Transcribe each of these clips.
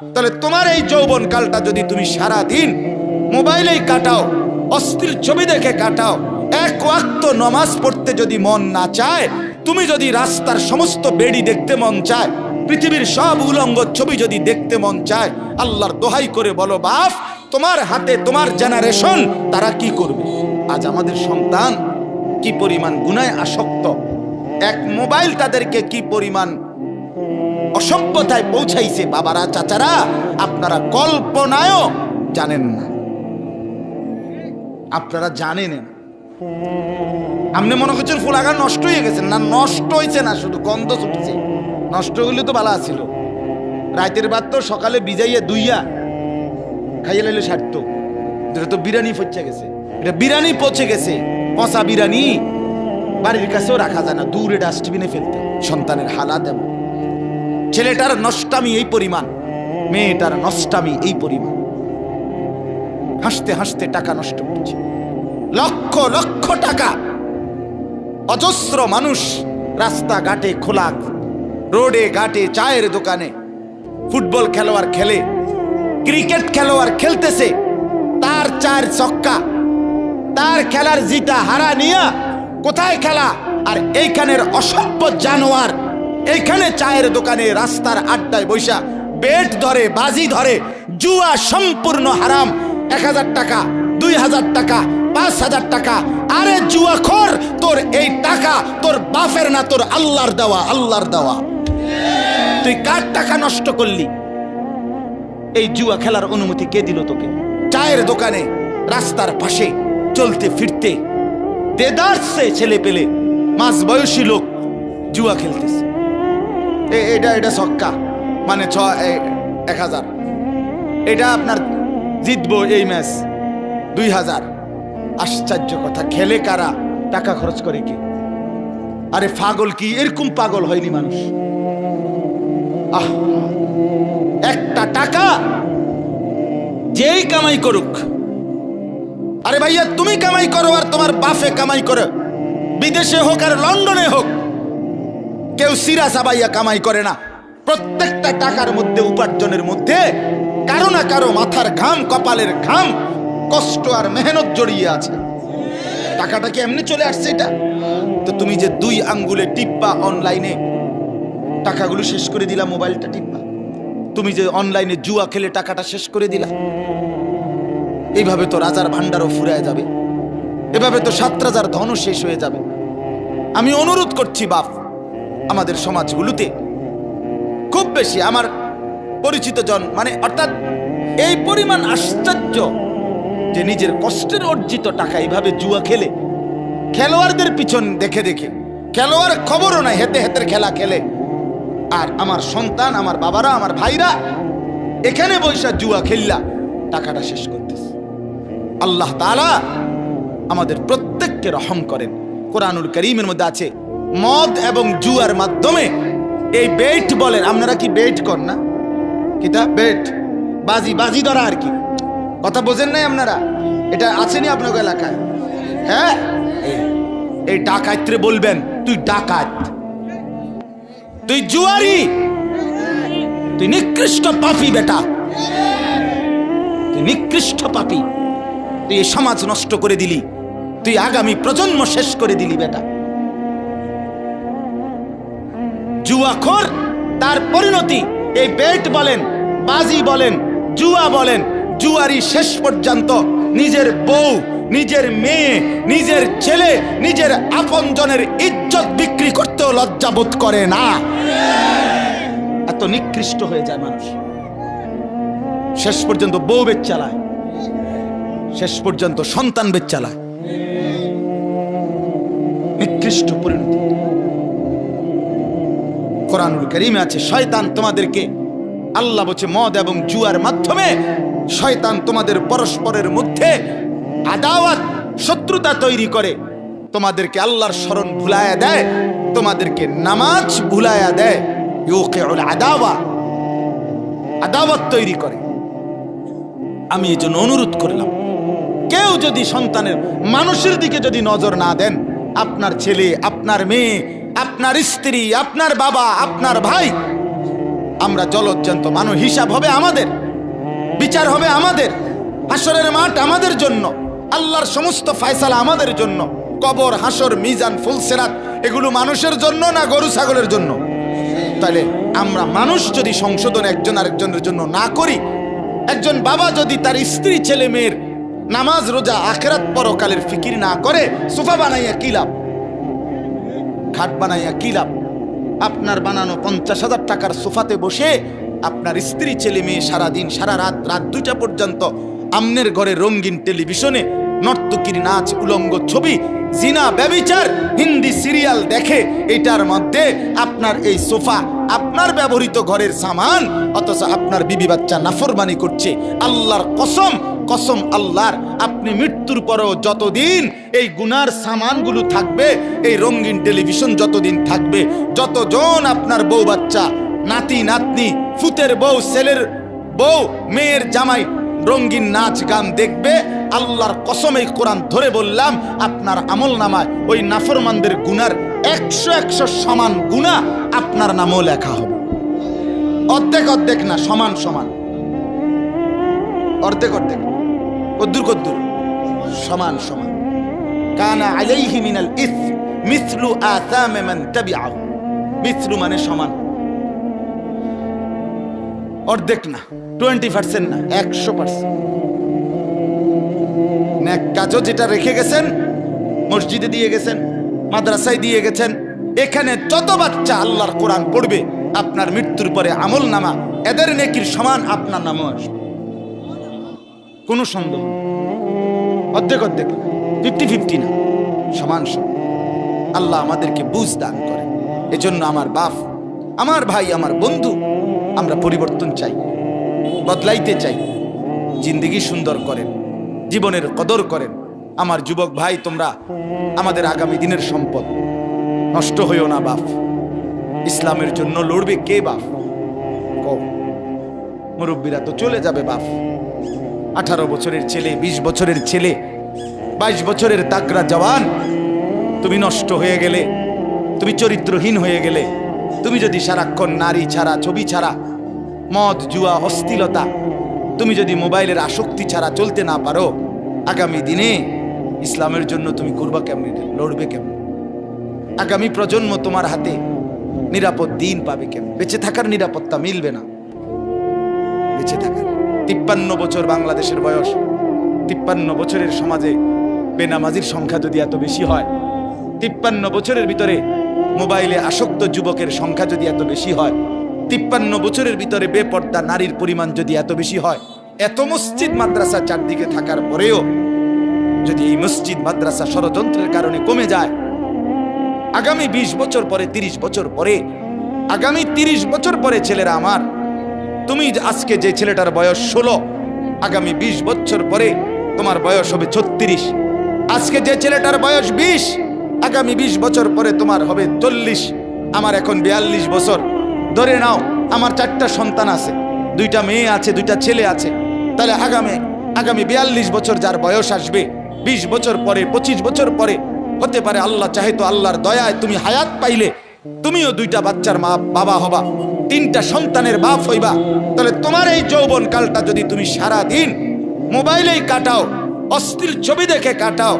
তাহলে তোমার এই যৌবন কালটা যদি তুমি সারা দিন মোবাইলেই কাটাও, অস্থির ছবি দেখে কাটাও, এক ওয়াক্ত নমাজ পড়তে যদি মন না চায়, তুমি যদি রাস্তার সমস্ত বেড়ি দেখতে মন চায়, পৃথিবীর সব উলঙ্গ ছবি যদি দেখতে মন চায়, আল্লাহর দোহাই করে বলো, বাপ, তোমার হাতে তোমার জেনারেশন তারা কি করবে? আজ আমাদের সন্তান কি পরিমাণ গুনায় আসক্ত? এক মোবাইল তাদেরকে কি পরিমাণ অসভ্যতায় পৌঁছাইছে বাবারা, চাচারা। আপনারা কল্পনায়ও জানেন না। আপনারা জানেন আপনি মনে করছেন ফুলাগার নষ্ট হয়ে গেছে না, নষ্ট হয়েছে না, শুধু গন্ধ ছুটছে। নষ্ট হইলে তো ভালো আছিল। রাতের বাদ তো সকালে বিজাইয়া দুইয়া খাইয়ে লাইলে সারত। এটা তো বিরিয়ানি পচে গেছে। এটা বিরিয়ানি পচে গেছে। পচা বিরিয়ানি বাড়ির কাছেও রাখা যায় না। দূরে ডাস্টবিনে ফেলতে সন্তানের হালাত এমন। ছেলেটার নষ্টামি এই পরিমাণ, মেয়েটার নষ্টামি এই পরিমাণ। হাসতে হাসতে টাকা নষ্ট করছে। লক্ষ লক্ষ টাকা। অজস্র মানুষ রাস্তাঘাটে খোলা রোডে, ঘাটে, চায়ের দোকানে, ফুটবল খেলোয়াড় খেলে, ক্রিকেট খেলোয়াড় খেলতেছে, তার চার চক্কা তার খেলার জিতা হারা নিয়া কোথায় খেলা? আর এইখানের অসভ্য জানোয়ার এইখানে চায়ের দোকানে রাস্তার আড্ডায় বৈশা বেট ধরে, বাজি ধরে, জুয়া সম্পূর্ণ হারাম। এক হাজার টাকা, দুই হাজার টাকা, পাঁচ হাজার টাকা। আরে জুয়া খর তোর এই টাকা তোর বাপের না, তোর আল্লাহর দেওয়া আল্লাহর দেওয়া। তুই কার টাকা নষ্ট করলি? এই জুয়া খেলার অনুমতি কে দিল তোকে? চায়ের দোকানে, রাস্তার পাশে, চলতে ফিরতে। দেদারসে ছেলে পেলে মাঝ বয়সী লোক জুয়া খেলতেছে। এটা এটা ছক্কা। মানে ছ এক হাজার। এটা আপনার জিতবো এই ম্যাচ দুই হাজার। আশ্চর্য কথা, খেলে কারা? টাকা খরচ করে কি? আরে পাগল কি? এরকম পাগল হয়নি মানুষ। আহ, একটা টাকা যেই কামাই করুক। আরে ভাইয়া, তুমি কামাই করো আর তোমার বাফে কামাই করো। বিদেশে হোক আর লন্ডনে হোক কেউ সিরা সাবাইয়া কামাই করে না। প্রত্যেকটা টাকার মধ্যে, উপার্জনের মধ্যে কারও না কারও মাথার ঘাম, কপালের ঘাম, কষ্ট আর মেহনত জড়িয়ে আছে। টাকাটা কি এমনি চলে আসছে এটা? তো তুমি যে দুই আঙ্গুলে টিপ্পা অনলাইনে টাকাগুলো শেষ করে দিলা, মোবাইলটা টিপ্পা। তুমি যে অনলাইনে জুয়া খেলে টাকাটা শেষ করে দিলা। এইভাবে তো রাজার ভান্ডারও ফুরায় যাবে। এভাবে তো সাত রাজার ধনও শেষ হয়ে যাবে। আমি অনুরোধ করছি, বাপ আমাদের সমাজগুলোতে খুব বেশি আমার পরিচিত জন মানে অর্থাৎ এই পরিমাণ আশ্চর্য যে নিজের কষ্টের অর্জিত টাকা এইভাবে জুয়া খেলে, খেলোয়াড়দের পিছন দেখে দেখে, খেলোয়াড় খবরও নাই, হেতে হেতের খেলা খেলে। আর আমার সন্তান, আমার বাবারা, আমার ভাইরা, এখানে বৈশা জুয়া খেললা, টাকাটা শেষ করতেছে। আল্লাহ তাআলা আমাদের প্রত্যেককে রহম করেন। কোরআনুল করিমের মধ্যে আছে মদ এবং জুয়ার মাধ্যমে। এই বেট বলেন, আপনারা কি বেট কর না? কিতা? বেট। বাজি বাজি ধরা আর কি। কথা বোঝেন নাই আপনারা? এটা আছেনি আপনার এলাকায়? হ্যাঁ? এই- ডাকাতরে বলবেন, তুই ডাকাত। তুই জুয়ারি। তুই নিকৃষ্ট পাপি বেটা। তুই নিকৃষ্ট পাপি। তুই সমাজ নষ্ট করে দিলি। তুই আগামী প্রজন্ম শেষ করে দিলি বেটা। জুয়াখোর তার পরিণতি, এই বেট বলেন, বাজি বলেন, জুয়া বলেন, জুয়ারি শেষ পর্যন্ত নিজের বউ, নিজের মেয়ে, নিজের ছেলে, নিজের আপনজনের ইজ্জত বিক্রি করতেও লজ্জাবোধ করে না। এত নিকৃষ্ট হয়ে যায় মানুষ। শেষ পর্যন্ত বউ বেচ চালায়। শেষ পর্যন্ত সন্তান বেচ চালায়। নিকৃষ্ট পরিণতি। কোরআনুল করিমে আছে, শয়তান তোমাদেরকে, আল্লাহ বলছে মদ এবং জুয়ার মাধ্যমে শয়তান তোমাদের পরস্পরের মধ্যে আদাওয়াত, শত্রুতা তৈরি করে। তোমাদেরকে আল্লাহর স্মরণ ভুলায়া দেয়, তোমাদেরকে নামাজ ভুলায়া দেয়। আদাওয়া, আদাওয়াত তৈরি করে। আমি এই জন্য অনুরোধ করলাম, কেউ যদি সন্তানের, মানুষের দিকে যদি নজর না দেন, আপনার ছেলে, আপনার মেয়ে আপনার স্ত্রী, আপনার বাবা, আপনার ভাই। আমরা জলজ্জান্ত মানুষ, হিসাব হবে আমাদের। বিচার হবে আমাদের। হাসরের মাঠ আমাদের জন্য। আল্লাহর সমস্ত ফায়সালা আমাদের জন্য। কবর, হাসর, মিজান, ফুলসেরাত, এগুলো মানুষের জন্য না গরু ছাগলের জন্য? তাহলে আমরা মানুষ যদি সংশোধন একজন আরেকজনের জন্য না করি, একজন বাবা যদি তার স্ত্রী, ছেলে, মেয়ের নামাজ, রোজা, আখেরাত পরকালের ফিকির না করে, সোফা বানাইয়া কি লাভ? খাট বানাইয়া কি লাভ? আপনার বানানো পঞ্চাশ হাজার টাকার সোফাতে বসে আপনার স্ত্রী, ছেলে মেয়ে সারাদিন, সারা রাত রাত দুইটা পর্যন্ত আমনের ঘরে রঙিন টেলিভিশনে নর্তকীর নাচ, উলঙ্গ ছবি, জিনা ব্যবিচার, হিন্দি সিরিয়াল দেখে এটার মধ্যে আপনার এই সোফা, আপনার ব্যবহৃত ঘরের সামান, অথচ আপনার বিবি বাচ্চা নাফরমানি করছে। আল্লাহর কসম কসম আল্লাহর, আপনি মৃত্যুর পরেও যতদিন এই গুনার সামানগুলো থাকবে, এই রঙিন টেলিভিশন যতদিন থাকবে, যতজন আপনার বউ বাচ্চা, নাতি, নাতনি, ফুতের বউ, ছেলের বউ, মেয়ের জামাই রঙিন নাচ গান দেখবে, আল্লাহর কসম এই কোরআন ধরে বললাম, আপনার আমল নামায় ওই নাফরমানদের গুনার একশো একশো সমান গুণা আপনার নামও লেখা হবে। অর্ধেক অর্ধেক না, সমান সমান। অর্ধেক অর্ধেক। কদ্দুর কদ্দুর। সমান সমান। কানা আলাইহি মিনাল ইস মিসলু আসামে মান তাবিআহু। মিসলু মানে সমান। অর্ধেক না টোয়েন্টি পার্সেন্ট না, একশো পার্সেন্ট ন্যাক কাজও যেটা রেখে গেছেন, মসজিদে দিয়ে গেছেন, মাদ্রাসায় দিয়ে গেছেন, এখানে যত বাচ্চা আল্লাহর কোরআন পড়বে, আপনার মৃত্যুর পরে আমল নামা এদের নেকির সমান, আপনার নামও আসবে। কোনো সন্দেহ অর্ধেক অর্ধেক ফিফটি ফিফটি না, সমান সমান। আল্লাহ আমাদেরকে বুঝ দান করে এজন্য আমার বাপ, আমার ভাই, আমার বন্ধু, আমরা পরিবর্তন চাই, বদলাইতে চাই, জিন্দিগি সুন্দর করেন, জীবনের কদর করেন। আমার যুবক ভাই, তোমরা আমাদের আগামী দিনের সম্পদ। নষ্ট হইও না বাপ। ইসলামের জন্য লড়বে কে বাপ? মুরব্বীরা তো চলে যাবে বাপ। আঠারো বছরের ছেলে ২০ বছরের ছেলে, বাইশ বছরের তাকরা জওয়ান। তুমি নষ্ট হয়ে গেলে, তুমি চরিত্রহীন হয়ে গেলে, তুমি যদি সারাক্ষণ নারী ছাড়া, ছবি ছাড়া, মদ, জুয়া, অস্থিলতা, তুমি যদি মোবাইলের আসক্তি ছাড়া চলতে না পারো, আগামী দিনে ইসলামের জন্য তুমি করবা কেমনি? লড়বে কেমন? আগামী প্রজন্ম তোমার হাতে নিরাপদ দিন পাবে কেমন? বেঁচে থাকার নিরাপত্তা মিলবে না। বেঁচে থাকার তিপ্পান্ন বছর বাংলাদেশের বয়স। তিপ্পান্ন বছরের সমাজে বেনামাজির সংখ্যা যদি এত বেশি হয়, তিপ্পান্ন বছরের ভিতরে মোবাইলে আসক্ত যুবকের সংখ্যা যদি এত বেশি হয়, তিপ্পান্ন বছরের ভিতরে বেপর্দা নারীর পরিমাণ যদি এত বেশি হয়, এত মসজিদ মাদ্রাসা চারদিকে থাকার পরেও যদি এই মসজিদ মাদ্রাসা ষড়যন্ত্রের কারণে কমে যায়, আগামী ২০ বছর পরে ৩০ বছর পরে, আগামী ৩০ বছর পরে ছেলেরা আমার তুমি আজকে যে ছেলেটার বয়স ষোলো, আগামী ২০ বছর পরে তোমার বয়স হবে ছত্রিশ। আজকে যে ছেলেটার বয়স বিশ, আগামী ২০ বছর পরে তোমার হবে চল্লিশ। আমার এখন বিয়াল্লিশ বছর। ধরে নাও, আমার চারটা সন্তান আছে। দুইটা মেয়ে আছে, দুইটা ছেলে আছে। তাহলে আগামী আগামী বিয়াল্লিশ বছর যার বয়স আসবে ২০ বছর পরে ২৫ বছর পরে, হতে পারে আল্লাহ চাহে তো আল্লাহর দয়ায় তুমি হায়াত পাইলে তুমিও দুইটা বাচ্চার মা বাবা হবা তিনটা সন্তানের বাপ হইবা। তাহলে তোমার এই যৌবন কালটা যদি তুমি সারা দিন মোবাইলেই কাটাও অস্থির ছবি দেখে কাটাও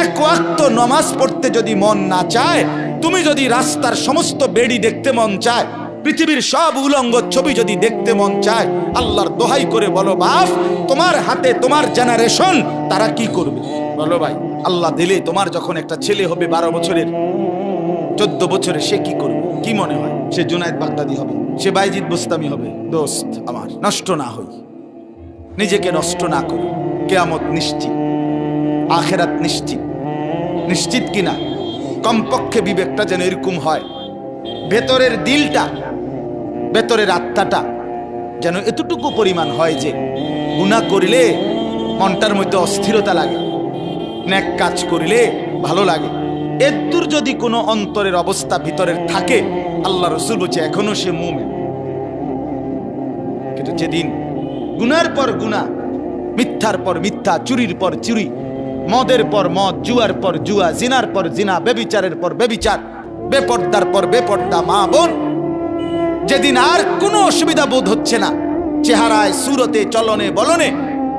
এক ওয়াক্ত নমাজ পড়তে যদি মন না চায় তুমি যদি রাস্তার সমস্ত বেড়ি দেখতে মন চায় পৃথিবীর সব উলঙ্গ ছবি যদি দেখতে মন চায় আল্লাহর দোহাই করে বলো বাপ তোমার হাতে তোমার জেনারেশন তারা কি করবে? বলো ভাই। আল্লাহ দিলে তোমার যখন একটা ছেলে হবে বারো বছরের চোদ্দ বছরে সে কি করবে? কি মনে হয়? সে জুনায়দ বাগদাদি হবে, সে বাইজিদ বুস্তামি হবে। দোস্ত আমার, নষ্ট না হই। নিজেকে নষ্ট না করি। কেয়ামত নিশ্চিত, আখেরাত নিশ্চিত। নিশ্চিত কিনা? কমপক্ষে বিবেকটা যেন এরকম হয়। ভেতরের দিলটা, ভেতরের আত্মাটা যেন এতটুকু পরিমাণ হয় যে গুণা করিলে মনটার মধ্যে অস্থিরতা লাগে। ন্যাক কাজ করিলে ভালো লাগে। এদুর যদি কোনো অন্তরের অবস্থা ভিতরের থাকে, আল্লাহ রসুল বলছে, এখনও সে মুমে কিন্তু যেদিন গুনার পর গুনা মিথ্যার পর মিথ্যা, চুরির পর চুরি, মদের পর মদ, জুয়ার পর জুয়া, জিনার পর জিনা, বেবিচারের পর বেবিচার, বেপর্দার পর বেপর্দা মা বোন, যেদিন আর কোনো অসুবিধা বোধ হচ্ছে না, চেহারায়, সুরতে, চলনে, বলনে,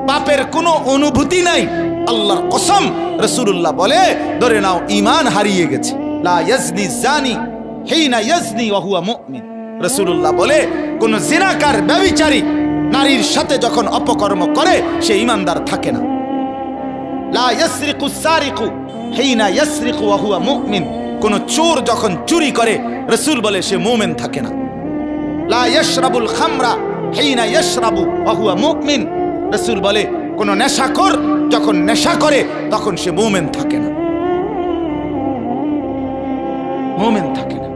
পাপের কোনো অনুভূতি নাই আল্লাহর কসম রসুল্লাহ বলে, ধরে নাও ইমান হারিয়ে গেছে। লা রসুল্লাহ বলে, কোন জিনাকার, ব্যভিচারী নারীর সাথে যখন অপকর্ম করে, সে ইমানদার থাকে না। লা কোন চোর যখন চুরি করে, রসুল বলে, সে মোমেন থাকে না। লা খামরা রসুল বলে কোন নেশাখোর যখন নেশা করে, তখন সে মুমিন থাকে না। মুমিন থাকে না।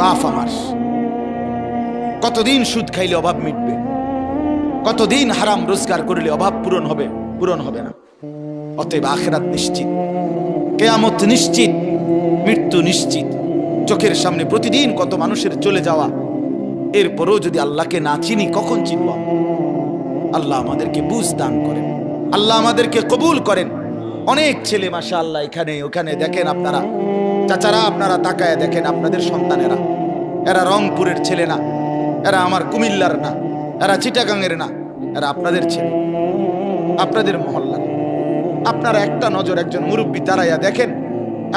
বাপ আমার, কতদিন সুদ খাইলে অভাব মিটবে? কতদিন হারাম রোজগার করলে অভাব পূরণ হবে পূরণ হবে না। অতএব আখেরাত নিশ্চিত, কেয়ামত নিশ্চিত, মৃত্যু নিশ্চিত। চোখের সামনে প্রতিদিন কত মানুষের চলে যাওয়া, এরপরও যদি আল্লাহকে না চিনি, কখন চিনব আল্লাহ আমাদেরকে বুঝ দান করেন। আল্লাহ আমাদেরকে কবুল করেন। অনেক ছেলে মাসা আল্লাহ এখানে, ওখানে, দেখেন আপনারা। চাচারা, আপনারা তাকায় দেখেন আপনাদের সন্তানেরা। এরা রংপুরের ছেলে না, এরা আমার কুমিল্লার না, এরা চিটাগাংয়ের না, এরা আপনাদের ছেলে, আপনাদের মহল্লার আপনারা একটা নজর একজন মুরব্বী তারাইয়া দেখেন,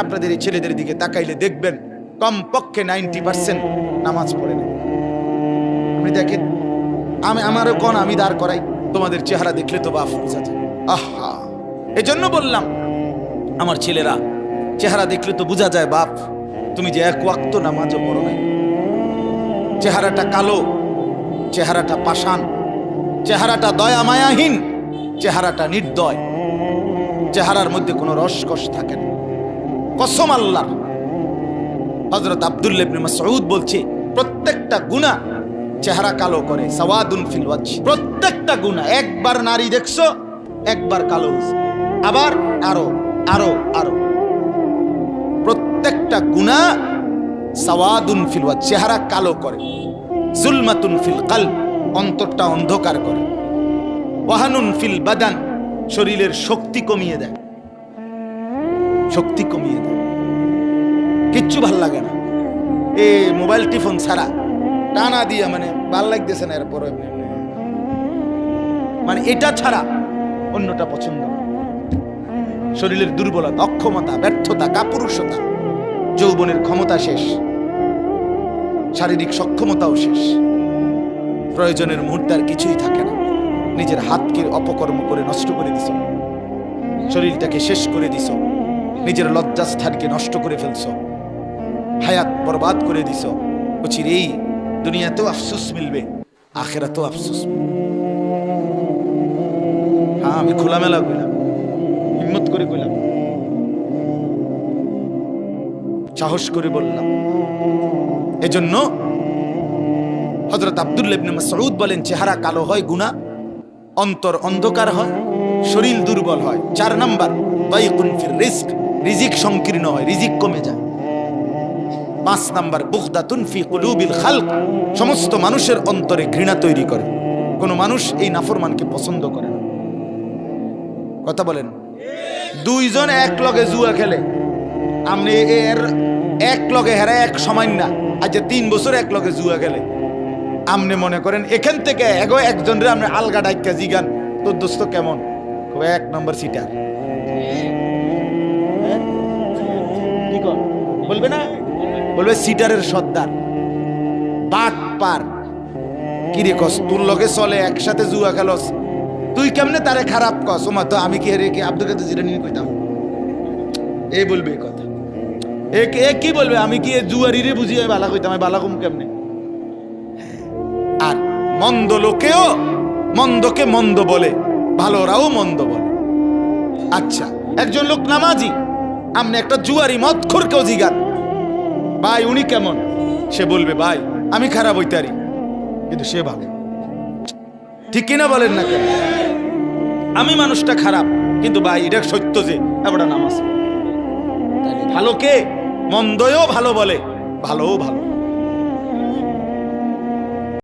আপনাদের এই ছেলেদের দিকে তাকাইলে দেখবেন, কমপক্ষে নাইনটি পার্সেন্ট নামাজ পড়ে না আপনি দেখেন আমি আমারও কোন আমি দাঁড় করাই। তোমাদের চেহারা দেখলে তো বাফ বোঝা যায়। আহা! এজন্য বললাম, আমার ছেলেরা, চেহারা দেখলে তো বোঝা যায় বাপ তুমি যে এক ওয়াক্ত নামাজও পড়ো নাই। চেহারাটা কালো, চেহারাটা পাষাণ, চেহারাটা দয়া মায়াহীন চেহারাটা নির্দয়। চেহারার মধ্যে কোনো রসকস থাকে না। কসম আল্লাহ! হজরত আব্দুল্লাহ ইবনে মাসউদ বলছে, প্রত্যেকটা গুনাহ চেহারা কালো করে, সাওয়াদুন প্রত্যেকটা গুনাহ, একবার নারী দেখছ, একবার কালো। আবার আরও আরও আরও। প্রত্যেকটা গুনাহ সাওয়াদুন ফিল ওয়াজ চেহারা কালো করে। জুলমাতুন ফিল কলব, অন্তরটা অন্ধকার করে। ওয়াহানুন ফিল বাদান, শরীরের শক্তি কমিয়ে দেয়। শক্তি কমিয়ে দেয়। কিচ্ছু ভালো লাগে না। এ মোবাইল টিফোন ছাড়া টানা দিয়া মানে ভালো লাগতেছে না এরপর। মানে এটা ছাড়া অন্যটা পছন্দ শরীরের দুর্বলতা, অক্ষমতা, ব্যর্থতা, কাপুরুষতা, যৌবনের ক্ষমতা শেষ। শারীরিক সক্ষমতাও শেষ। প্রয়োজনের মুহূর্তে আর কিছুই থাকে না। নিজের হাতকে অপকর্ম করে নষ্ট করে দিছ। শরীরটাকে শেষ করে দিছ। নিজের লজ্জাস্থানকে নষ্ট করে ফেলছ। হায়াত বরবাদ করে দিছ। এই দুনিয়াতেও আফসোস মিলবে, আখেরাতেও আফসোস। হ্যাঁ আমি খোলামেলা কইলাম, হিম্মত করে কইলাম। সাহস করে বললাম। এজন্য হজরত আব্দুল্লাহ ইবনে মাসউদ বলেন, চেহারা কালো হয়, গুণা, অন্তর অন্ধকার হয়, শরীর দুর্বল হয়। চার নাম্বার দাইকুন ফির রিস্ক, রিজিক সংকীর্ণ হয়, রিজিক কমে যায়। পাঁচ নাম্বার, বুগদাতুন ফি কুলুবিল খালক। সমস্ত মানুষের অন্তরে ঘৃণা তৈরি করে। কোনো মানুষ এই নাফরমানকে পছন্দ করে না। কথা বলেন। দুইজন এক লগে জুয়া খেলে। আপনি এর এক লগে হেরা এক সময় না। আজ তিন বছর এক লগে জুয়া খেলে। আপনি মনে করেন, এখান থেকে এগো একজন রে আপনি আলগা ডাইকা জিগান। তোর দোস্ত কেমন? এক নম্বর সিটার। হ্যাঁ? কর? বলবে না? বলবে, সিটারের সর্দার। বাট পার। কিরে কস, তোর লগে চলে, একসাথে জুয়া খেলস। তুই কেমনে তারে খারাপ কস? ওমা, তো আমি কি হেরে কি আব্দুল কাদের জিরা নিয়ে কইতাম? এই বলবে কথা। এ কি বলবে? আমি কি এ জুয়ারি রে বুঝি বালা কইতাম? বালা কম কেমনে? আর মন্দ লোকেও মন্দকে মন্দ বলে, ভালোরাও মন্দ বলে। আচ্ছা একজন লোক নামাজি আপনি একটা জুয়ারি মদ খোরকেও জিগান। ভাই, উনি কেমন? সে বলবে, ভাই, আমি খারাপ হইতারি। কিন্তু সে ভালো। ঠিক কিনা বলেন না কেন? আমি মানুষটা খারাপ, কিন্তু ভাই, এটা সত্য যে আমরা নামাজ। ভালো কে? মন্দও ভালো বলে, ভালোও ভালো।